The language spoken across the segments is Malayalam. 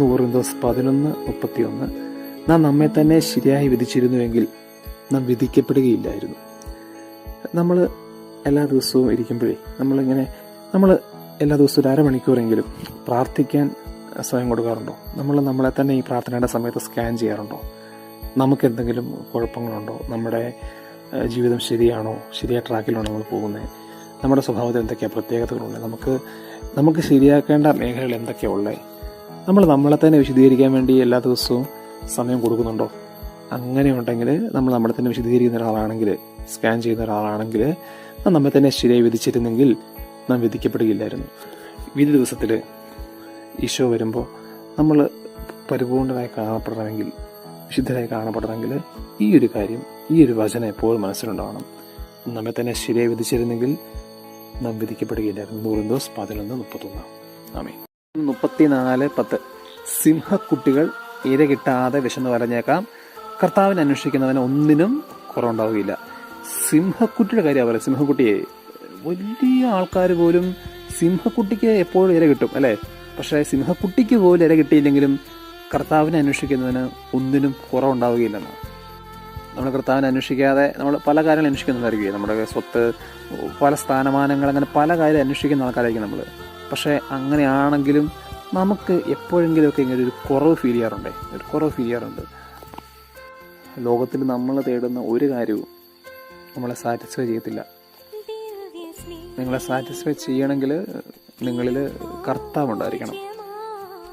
ഒന്ന് ഓറിന്തോസ് പതിനൊന്ന് മുപ്പത്തിയൊന്ന്. നാം നമ്മെ തന്നെ ശരിയായി വിധിച്ചിരുന്നുവെങ്കിൽ നാം വിധിക്കപ്പെടുകയില്ലായിരുന്നു. നമ്മൾ എല്ലാ ദിവസവും ഇരിക്കുമ്പോഴേ നമ്മളിങ്ങനെ നമ്മൾ എല്ലാ ദിവസവും ഒരു അരമണിക്കൂറെങ്കിലും പ്രാർത്ഥിക്കാൻ സമയം കൊടുക്കാറുണ്ടോ? നമ്മൾ നമ്മളെ തന്നെ ഈ പ്രാർത്ഥനയുടെ സമയത്ത് സ്കാൻ ചെയ്യാറുണ്ടോ? നമുക്ക് എന്തെങ്കിലും കുഴപ്പങ്ങളുണ്ടോ? നമ്മുടെ ജീവിതം ശരിയാണോ? ശരിയായ ട്രാക്കിലാണോ നമ്മൾ പോകുന്നത്? നമ്മുടെ സ്വഭാവത്തിൽ എന്തൊക്കെയാണ് പ്രത്യേകതകളുള്ളത് നമുക്ക് നമുക്ക് ശരിയാക്കേണ്ട മേഖലകൾ എന്തൊക്കെയാണ് ഉള്ളത് നമ്മൾ നമ്മളെ തന്നെ വിശദീകരിക്കാൻ വേണ്ടി എല്ലാ ദിവസവും സമയം കൊടുക്കുന്നുണ്ടോ? അങ്ങനെ ഉണ്ടെങ്കിൽ നമ്മൾ നമ്മളെ തന്നെ വിശദീകരിക്കുന്ന ഒരാളാണെങ്കിൽ സ്കാൻ ചെയ്യുന്ന ഒരാളാണെങ്കിൽ നാം നമ്മെ തന്നെ ശരിയായി വിധിച്ചിരുന്നെങ്കിൽ നാം വിധിക്കപ്പെടുകയില്ലായിരുന്നു. വിധി ദിവസത്തിൽ ഈശോ വരുമ്പോൾ നമ്മൾ പരിപൂർണരായി കാണപ്പെടണമെങ്കിൽ വിശുദ്ധരായി കാണപ്പെടണമെങ്കിൽ ഈ ഒരു കാര്യം ഈ ഒരു വചനം എപ്പോഴും മനസ്സിലുണ്ടാവണം. നമ്മെ തന്നെ ശരിയായി വിധിച്ചിരുന്നെങ്കിൽ നാം വിധിക്കപ്പെടുകയില്ലായിരുന്നു. നൂറിൻ ദോസ് പതിനൊന്ന് മുപ്പത്തൊന്ന്. ആമേ മുപ്പത്തിനാല് പത്ത്. സിംഹക്കുട്ടികൾ ഇര കിട്ടാതെ വിശന്ന് വരഞ്ഞേക്കാം കർത്താവിനെ അന്വേഷിക്കുന്നവന് ഒന്നിനും കുറവുണ്ടാവുകയില്ല. സിംഹക്കുട്ടിയുടെ കാര്യം പറയാം സിംഹക്കുട്ടിയെ വലിയ ആൾക്കാർ പോലും സിംഹക്കുട്ടിക്ക് എപ്പോഴും ഇര കിട്ടും അല്ലേ? പക്ഷേ സിംഹക്കുട്ടിക്ക് പോലും ഇര കിട്ടിയില്ലെങ്കിലും കർത്താവിനെ അന്വേഷിക്കുന്നതിന് ഒന്നിനും കുറവുണ്ടാവുകയില്ലെന്ന് നമ്മൾ കർത്താവിനെ അന്വേഷിക്കാതെ നമ്മൾ പല കാര്യങ്ങൾ അന്വേഷിക്കുന്നതായിരിക്കും നമ്മുടെ സ്വത്ത് പല സ്ഥാനമാനങ്ങൾ അങ്ങനെ പല കാര്യം അന്വേഷിക്കുന്ന ആൾക്കാരായിരിക്കും നമ്മൾ പക്ഷേ അങ്ങനെയാണെങ്കിലും നമുക്ക് എപ്പോഴെങ്കിലുമൊക്കെ ഇങ്ങനെ ഒരു കുറവ് ഫീൽ ചെയ്യാറുണ്ട്? ഒരു കുറവ് ഫീൽ ചെയ്യാറുണ്ട്. ലോകത്തിൽ നമ്മൾ തേടുന്ന ഒരു കാര്യവും നമ്മളെ സാറ്റിസ്ഫൈ ചെയ്യത്തില്ല. നിങ്ങളെ സാറ്റിസ്ഫൈ ചെയ്യണമെങ്കിൽ നിങ്ങളിൽ കർത്താവ് ഉണ്ടായിരിക്കണം.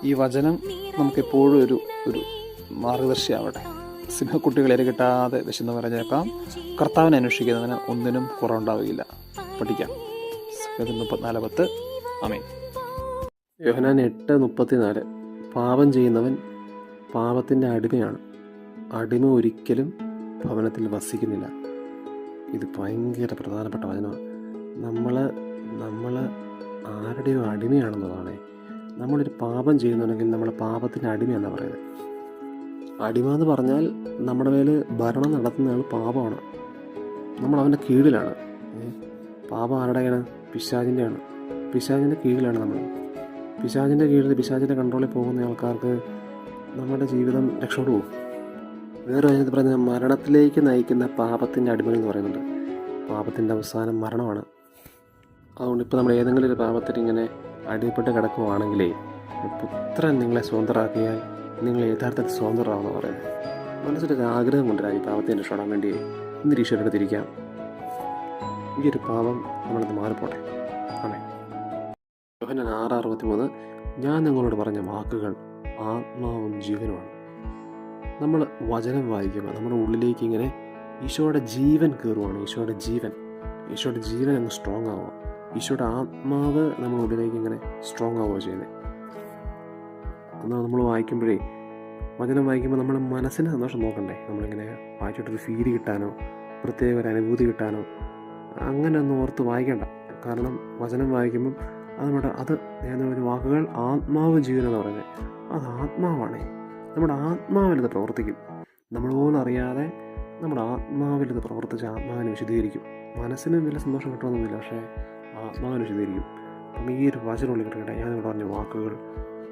ഈ വചനം നമുക്കെപ്പോഴും ഒരു ഒരു മാർഗദർശിയാവട്ടെ. സിംഹക്കുട്ടികളെ കിട്ടാതെ വിശന്ന് പറഞ്ഞേക്കാം. കർത്താവിനെ അന്വേഷിക്കുന്നതിന് ഒന്നിനും കുറവുണ്ടാവുകയില്ല. പഠിക്കാം. മുപ്പത്തിനാല് പത്ത്. അമേൻ യോഹനാൻ എട്ട് മുപ്പത്തിനാല്. പാപം ചെയ്യുന്നവൻ പാപത്തിന്റെ അടിമയാണ്. അടിമ ഒരിക്കലും ഭവനത്തിൽ വസിക്കുന്നില്ല. ഇത് ഭയങ്കര പ്രധാനപ്പെട്ട വചനമാണ്. നമ്മൾ നമ്മൾ ആരുടെയോ അടിമയാണെന്നതാണ്. നമ്മളൊരു പാപം ചെയ്യുന്നുണ്ടെങ്കിൽ നമ്മൾ പാപത്തിന്റെ അടിമയെന്നാണ് പറയുന്നത്? അടിമ എന്ന് പറഞ്ഞാൽ നമ്മുടെ മേൽ ഭരണം നടത്തുന്നയാൾ പാപമാണ്. നമ്മൾ അവന്റെ കീഴിലാണ് പാപം ആരുടെയാണ് പിശാചിന്റെയാണ് പിശാചിന്റെ കീഴിലാണ് നമ്മൾ. പിശാചിന്റെ കീഴിൽ പിശാചിന്റെ കൺട്രോളിൽ പോകുന്ന ആൾക്കാർക്ക് നമ്മുടെ ജീവിതം രക്ഷപ്പെട്ടു പോകും. വേറെ അതിനകത്ത് പറയുന്നത് മരണത്തിലേക്ക് നയിക്കുന്ന പാപത്തിന്റെ അടിമകൾ എന്ന് പറയുന്നുണ്ട്. പാപത്തിന്റെ അവസാനം മരണമാണ്. അതുകൊണ്ട് ഇപ്പോൾ നമ്മൾ ഏതെങ്കിലും ഒരു പാപത്തിൽ ഇങ്ങനെ അടിപ്പെട്ട് കിടക്കുവാണെങ്കിലേ പുത്രൻ നിങ്ങളെ സ്വതന്ത്രമാക്കിയാൽ നിങ്ങൾ യഥാർത്ഥത്തിൽ സ്വതന്ത്രമാണെന്ന് പറയുന്നത്. മനസ്സിലൊരു ആഗ്രഹം കൊണ്ടുവരാൻ ഈ പാപത്തെ രക്ഷപ്പെടാൻ വേണ്ടി. ഇന്ന് തിരിക്കാം ഈ ഒരു പാപം നമ്മളത് മാറിപ്പോട്ടെ. ആണേ യോഹന്നാൻ ആറ് അറുപത്തി മൂന്ന് ഞാൻ നിങ്ങളോട് പറഞ്ഞ വാക്കുകൾ ആത്മാവും ജീവനുമാണ്. നമ്മൾ വചനം വായിക്കുമ്പോൾ നമ്മുടെ ഉള്ളിലേക്ക് ഇങ്ങനെ ഈശോയുടെ ജീവൻ കയറുവാണ്. ഈശോയുടെ ജീവൻ. ഈശോയുടെ ജീവൻ അങ്ങ് സ്ട്രോങ് ആവുക. ഈശോയുടെ ആത്മാവ് നമ്മുടെ ഉള്ളിലേക്ക് ഇങ്ങനെ സ്ട്രോങ് ആവുക ചെയ്യുന്നത്. എന്നാൽ നമ്മൾ വായിക്കുമ്പോഴേ വചനം വായിക്കുമ്പോൾ നമ്മുടെ മനസ്സിന് സന്തോഷം നോക്കണ്ടേ നമ്മളിങ്ങനെ വായിച്ചിട്ടൊരു ഫീൽ കിട്ടാനോ പ്രത്യേക ഒരു അനുഭൂതി കിട്ടാനോ അങ്ങനെ ഒന്നും ഓർത്ത് വായിക്കണ്ട. കാരണം വചനം വായിക്കുമ്പം നമ്മുടെ അത് ഏതൊരു വാക്കുകൾ ആത്മാവ് ജീവൻ എന്ന് പറയുന്നത്. അത് ആത്മാവാണേ. നമ്മുടെ ആത്മാവിലത് പ്രവർത്തിക്കും. നമ്മൾ പോലും അറിയാതെ നമ്മുടെ ആത്മാവിലത് പ്രവർത്തിച്ച് ആത്മാവിനെ വിശദീകരിക്കും. മനസ്സിന് വലിയ സന്തോഷം കിട്ടണമെന്നില്ല പക്ഷേ ആത്മാവിനെ വിശദീകരിക്കും. അപ്പം ഈ ഒരു വചനമുള്ളിൽ കിട്ടട്ടെ ഞാനിവിടെ പറഞ്ഞ വാക്കുകൾ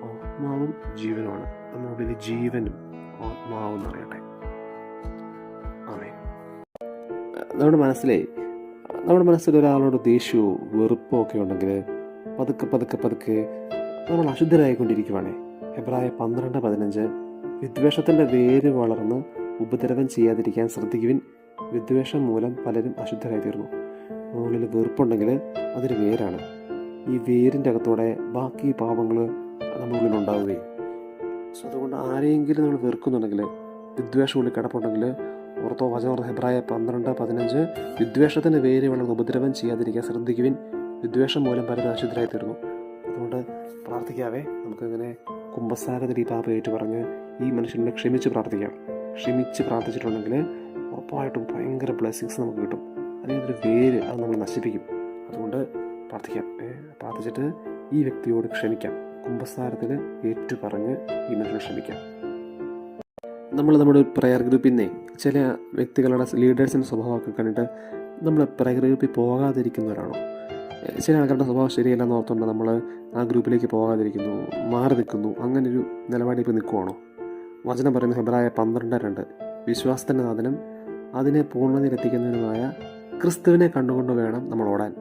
ആത്മാവും ജീവനുമാണ്. നമ്മുടെ ഉള്ളിൽ ജീവനും ആത്മാവും എന്നറിയട്ടെ അതെ നമ്മുടെ മനസ്സിലെ നമ്മുടെ മനസ്സിൽ ഒരാളോട് ദേഷ്യവും വെറുപ്പോ ഒക്കെ ഉണ്ടെങ്കിൽ പതുക്കെ പതുക്കെ പതുക്കെ നമ്മൾ അശുദ്ധരായിക്കൊണ്ടിരിക്കുവാണ്. എബ്രായ പന്ത്രണ്ട് പതിനഞ്ച്. വിദ്വേഷത്തിന്റെ വേര് വളർന്ന് ഉപദ്രവം ചെയ്യാതിരിക്കാൻ ശ്രദ്ധിക്കുവിൻ. വിദ്വേഷം മൂലം പലരും അശുദ്ധരായി തീർന്നു ഉള്ളിൽ വെറുപ്പുണ്ടെങ്കിൽ അതൊരു വേരാണ്. ഈ വേരിന്റെ അകത്തൂടെ ബാക്കി പാപങ്ങൾ നമ്മളിൽ ഉണ്ടാവുകയും സോ അതുകൊണ്ട് ആരെയെങ്കിലും നമ്മൾ വെറുക്കുന്നുണ്ടെങ്കിൽ വിദ്വേഷം ഉള്ളിൽ കിടപ്പുണ്ടെങ്കിൽ ഓർത്തോ വചന ഹെബ്രായ പന്ത്രണ്ട് പതിനഞ്ച് വിദ്വേഷത്തിന്റെ വേര് വളർന്ന് ഉപദ്രവം ചെയ്യാതിരിക്കാൻ ശ്രദ്ധിക്കുവിൻ. വിദ്വേഷം മൂലം പലരും അശുദ്ധരായി തീർന്നു. അതുകൊണ്ട് പ്രാർത്ഥിക്കാവേ നമുക്കിങ്ങനെ കുംഭസാര ദീപാപ ഏറ്റു പറഞ്ഞ് ഈ മനുഷ്യനെ ക്ഷമിച്ച് പ്രാർത്ഥിക്കാം. ക്ഷമിച്ച് പ്രാർത്ഥിച്ചിട്ടുണ്ടെങ്കിൽ ഉറപ്പായിട്ടും ഭയങ്കര ബ്ലെസ്സിങ്സ് നമുക്ക് കിട്ടും. അല്ലെങ്കിൽ ഒരു വേര് അത് നമ്മൾ നശിപ്പിക്കും. അതുകൊണ്ട് പ്രാർത്ഥിക്കാം. പ്രാർത്ഥിച്ചിട്ട് ഈ വ്യക്തിയോട് ക്ഷമിക്കാം. കുംഭസാരത്തിൽ ഏറ്റു പറഞ്ഞ് ഈ മനുഷ്യനെ ക്ഷമിക്കാം. നമ്മൾ നമ്മുടെ പ്രയർ ഗ്രൂപ്പിൽ നിന്നേ ചില വ്യക്തികളുടെ ലീഡേഴ്സിന്റെ സ്വഭാവമൊക്കെ കണ്ടിട്ട് നമ്മൾ പ്രയർ ഗ്രൂപ്പിൽ പോകാതിരിക്കുന്നവരാണോ? ചില ആൾക്കാരുടെ സ്വഭാവം ശരിയല്ലെന്ന് ഓർത്തുകൊണ്ട് നമ്മൾ ആ ഗ്രൂപ്പിലേക്ക് പോകാതിരിക്കുന്നു മാറി നിൽക്കുന്നു അങ്ങനൊരു നിലപാടിൽ ഇപ്പോൾ നിൽക്കുവാണോ? വചനം പറയുന്ന ഹെബ്രായ പന്ത്രണ്ട് രണ്ട് വിശ്വാസത്തിന്റെ നാഥനും അതിനെ പൂർണതയിലെത്തിക്കുന്നതിനുമായ ക്രിസ്തുവിനെ കണ്ടുകൊണ്ട് വേണം നമ്മൾ ഓടാൻ.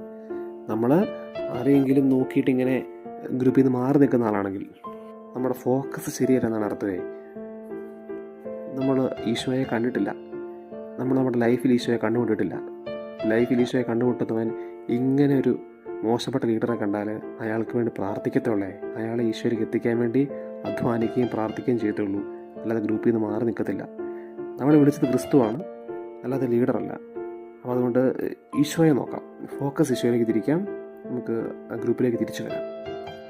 നമ്മൾ ആരെയെങ്കിലും നോക്കിയിട്ട് ഇങ്ങനെ ഗ്രൂപ്പിൽ നിന്ന് മാറി നിൽക്കുന്ന ആളാണെങ്കിൽ നമ്മുടെ ഫോക്കസ് ശരിയല്ലെന്നാണ് അർത്ഥമേ. നമ്മൾ ഈശോയെ കണ്ടിട്ടില്ല. നമ്മൾ നമ്മുടെ ലൈഫിൽ ഈശോയെ കണ്ടുമുട്ടിട്ടില്ല. ലൈഫിൽ ഈശോയെ കണ്ടുമുട്ടുന്നവൻ ഇങ്ങനെ ഒരു മോശപ്പെട്ട ലീഡറെ കണ്ടാൽ അയാൾക്ക് വേണ്ടി പ്രാർത്ഥിക്കത്തുള്ളേ. അയാളെ ഈശ്വരിക്ക് എത്തിക്കാൻ വേണ്ടി അധ്വാനിക്കുകയും പ്രാർത്ഥിക്കുകയും ചെയ്യത്തുള്ളൂ. അല്ലാതെ ഗ്രൂപ്പിൽ നിന്ന് മാറി നിൽക്കത്തില്ല. നമ്മളെ വിളിച്ചത് ക്രിസ്തുവാണ് അല്ലാതെ ലീഡറല്ല. അപ്പോൾ അതുകൊണ്ട് ഈശോയെ നോക്കാം. ഫോക്കസ് ഈശോയിലേക്ക് തിരിക്കാം. നമുക്ക് ആ ഗ്രൂപ്പിലേക്ക് തിരിച്ചു വരാം.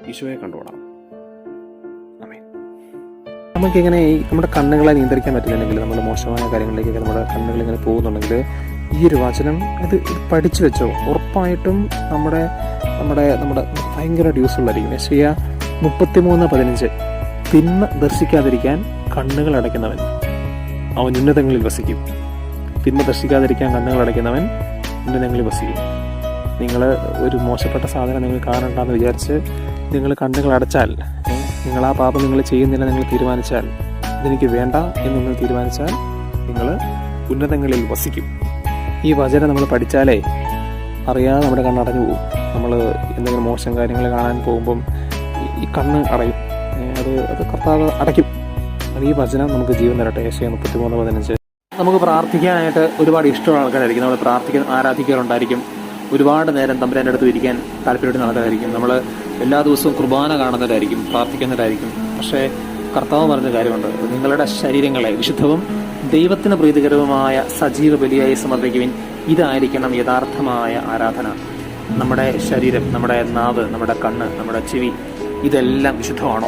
ഈശോയെ കണ്ടുപോടാം. നമുക്കിങ്ങനെ നമ്മുടെ കണ്ണുകളെ നിയന്ത്രിക്കാൻ പറ്റില്ലെങ്കിൽ നമ്മൾ മോശമായ കാര്യങ്ങളിലേക്കൊക്കെ നമ്മുടെ കണ്ണുകൾ ഇങ്ങനെ പോകുന്നുണ്ടെങ്കിൽ ഈ ഒരു വചനം ഇത് പഠിച്ചു വെച്ചോ. ഉറപ്പായിട്ടും നമ്മുടെ നമ്മുടെ നമ്മുടെ ഭയങ്കരമായിട്ട് യൂസ്ഫുൾ ആയിരിക്കും യശയ മുപ്പത്തിമൂന്ന് പതിനഞ്ച്. തിന്മ ദർശിക്കാതിരിക്കാൻ കണ്ണുകൾ അടയ്ക്കുന്നവൻ അവൻ ഉന്നതങ്ങളിൽ വസിക്കും. തിന്മ ദർശിക്കാതിരിക്കാൻ കണ്ണുകൾ അടയ്ക്കുന്നവൻ ഉന്നതങ്ങളിൽ വസിക്കും. നിങ്ങൾ ഒരു മോശപ്പെട്ട സാധനം നിങ്ങൾ കാണണ്ടെന്ന് വിചാരിച്ച് നിങ്ങൾ കണ്ണുകൾ അടച്ചാൽ നിങ്ങൾ ആ പാപം നിങ്ങൾ ചെയ്യുന്നില്ല നിങ്ങൾ തീരുമാനിച്ചാൽ ഇതെനിക്ക് വേണ്ട എന്ന് നിങ്ങൾ തീരുമാനിച്ചാൽ നിങ്ങൾ ഉന്നതങ്ങളിൽ വസിക്കും. ഈ വചനം നമ്മൾ പഠിച്ചാലേ അറിയാതെ നമ്മുടെ കണ്ണടഞ്ഞു പോകും. നമ്മൾ എന്തെങ്കിലും മോശം കാര്യങ്ങൾ കാണാൻ പോകുമ്പം ഈ- കണ്ണ് അടയും. അത് അത് കർത്താവ് അടയ്ക്കും. അത് ഈ വചനം നമുക്ക് ജീവൻ തരട്ടെ. ഏഷ്യ മുപ്പത്തിമൂന്ന് പതിനഞ്ച്. നമുക്ക് പ്രാർത്ഥിക്കാനായിട്ട് ഒരുപാട് ഇഷ്ടമുള്ള ആൾക്കാരായിരിക്കും. നമ്മൾ പ്രാർത്ഥിക്കുന്ന ആരാധിക്കാറുണ്ടായിരിക്കും. ഒരുപാട് നേരം തമ്പുരാന്റെ അടുത്ത് ഇരിക്കാൻ താല്പര്യപ്പെടുന്ന ആൾക്കാരായിരിക്കും. നമ്മൾ എല്ലാ ദിവസവും കുർബാന കാണുന്നവരായിരിക്കും പ്രാർത്ഥിക്കുന്നവരായിരിക്കും. പക്ഷേ കർത്താവ് പറഞ്ഞ കാര്യമുണ്ട്. നിങ്ങളുടെ ശരീരങ്ങളെ വിശുദ്ധവും ദൈവത്തിന് പ്രീതികരവുമായ സജീവ ബലിയായി സമർപ്പിക്കുവിൻ. ഇതായിരിക്കണം യഥാർത്ഥമായ ആരാധന. നമ്മുടെ ശരീരം നമ്മുടെ നാവ് നമ്മുടെ കണ്ണ് നമ്മുടെ ചെവി ഇതെല്ലാം വിശുദ്ധമാണോ?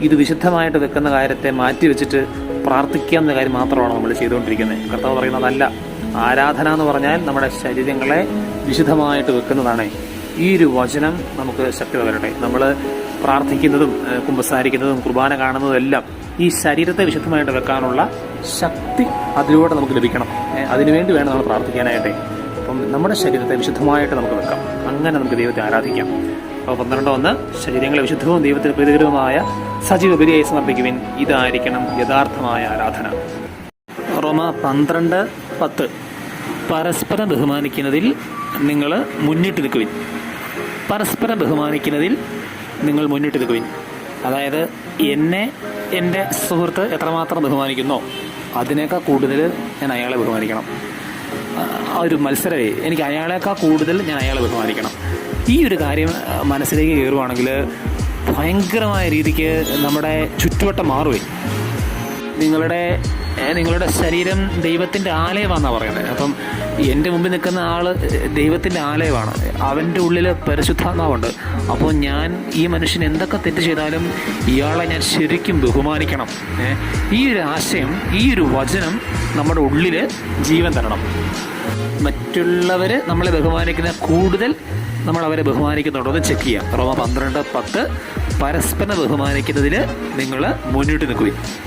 ഇത് വിശുദ്ധമായിട്ട് വെക്കുന്ന കാര്യത്തെ മാറ്റി വെച്ചിട്ട് പ്രാർത്ഥിക്കുക എന്ന കാര്യം മാത്രമാണ് നമ്മൾ ചെയ്തുകൊണ്ടിരിക്കുന്നത്? കർത്താവ് പറയുന്നതല്ല. ആരാധന എന്ന് പറഞ്ഞാൽ നമ്മുടെ ശരീരങ്ങളെ വിശുദ്ധമായിട്ട് വെക്കുന്നതാണ്. ഈ ഒരു വചനം നമുക്ക് ശക്തി പകരട്ടെ. നമ്മൾ പ്രാർത്ഥിക്കുന്നതും കുമ്പസാരിക്കുന്നതും കുർബാന കാണുന്നതും എല്ലാം ഈ ശരീരത്തെ വിശുദ്ധമായിട്ട് വെക്കാനുള്ള ശക്തി അതിലൂടെ നമുക്ക് ലഭിക്കണം. അതിനുവേണ്ടി വേണം നമ്മൾ പ്രാർത്ഥിക്കാനായിട്ട്. അപ്പം നമ്മുടെ ശരീരത്തെ വിശുദ്ധമായിട്ട് നമുക്ക് വെക്കാം. അങ്ങനെ നമുക്ക് ദൈവത്തെ ആരാധിക്കാം. അപ്പോൾ പന്ത്രണ്ട് ഒന്ന് ശരീരങ്ങളെ വിശുദ്ധവും ദൈവത്തിന് പ്രീതികരവുമായ സജീവ ബലിയായി സമർപ്പിക്കുവിൻ. ഇതായിരിക്കണം യഥാർത്ഥമായ ആരാധന. റോമ പന്ത്രണ്ട് പത്ത്. പരസ്പരം ബഹുമാനിക്കുന്നതിൽ നിങ്ങൾ മുന്നിട്ട് നിൽക്കുവിൻ. പരസ്പരം ബഹുമാനിക്കുന്നതിൽ നിങ്ങൾ മുന്നിട്ട് നിൽക്കുവിൻ. അതായത് എന്നെ എന്റെ സുഹൃത്ത് എത്രമാത്രം ബഹുമാനിക്കുന്നോ അതിനേക്കാൾ കൂടുതൽ ഞാൻ അയാളെ ബഹുമാനിക്കണം. ആ ഒരു മത്സരമേ എനിക്ക് അയാളേക്കാൾ കൂടുതൽ ഞാൻ അയാളെ ബഹുമാനിക്കണം. ഈ ഒരു കാര്യം മനസ്സിലേക്ക് കയറുവാണെങ്കിൽ ഭയങ്കരമായ രീതിക്ക് നമ്മുടെ ചുറ്റുവട്ടം മാറുവേ. നിങ്ങളുടെ നിങ്ങളുടെ ശരീരം ദൈവത്തിന്റെ ആലയമാണെന്നാണ് പറയുന്നത്. അപ്പം എന്റെ മുമ്പിൽ നിൽക്കുന്ന ആൾ ദൈവത്തിന്റെ ആലയമാണ്. അവന്റെ ഉള്ളിൽ പരിശുദ്ധാത്മാവുണ്ട്. അപ്പോൾ ഞാൻ ഈ മനുഷ്യൻ എന്തൊക്കെ തെറ്റ് ചെയ്താലും ഇയാളെ ഞാൻ ശരിക്കും ബഹുമാനിക്കണം. ഈ ഒരു ആശയം ഈ ഒരു വചനം നമ്മുടെ ഉള്ളിൽ ജീവൻ തരണം. മറ്റുള്ളവർ നമ്മളെ ബഹുമാനിക്കുന്ന കൂടുതൽ നമ്മൾ അവരെ ബഹുമാനിക്കുന്നുണ്ടോ. എന്ന് ചെക്ക് ചെയ്യാം. റോമ പന്ത്രണ്ട് പത്ത്. പരസ്പരം ബഹുമാനിക്കുന്നതിൽ നിങ്ങൾ മുന്നോട്ട് നിൽക്കുകയും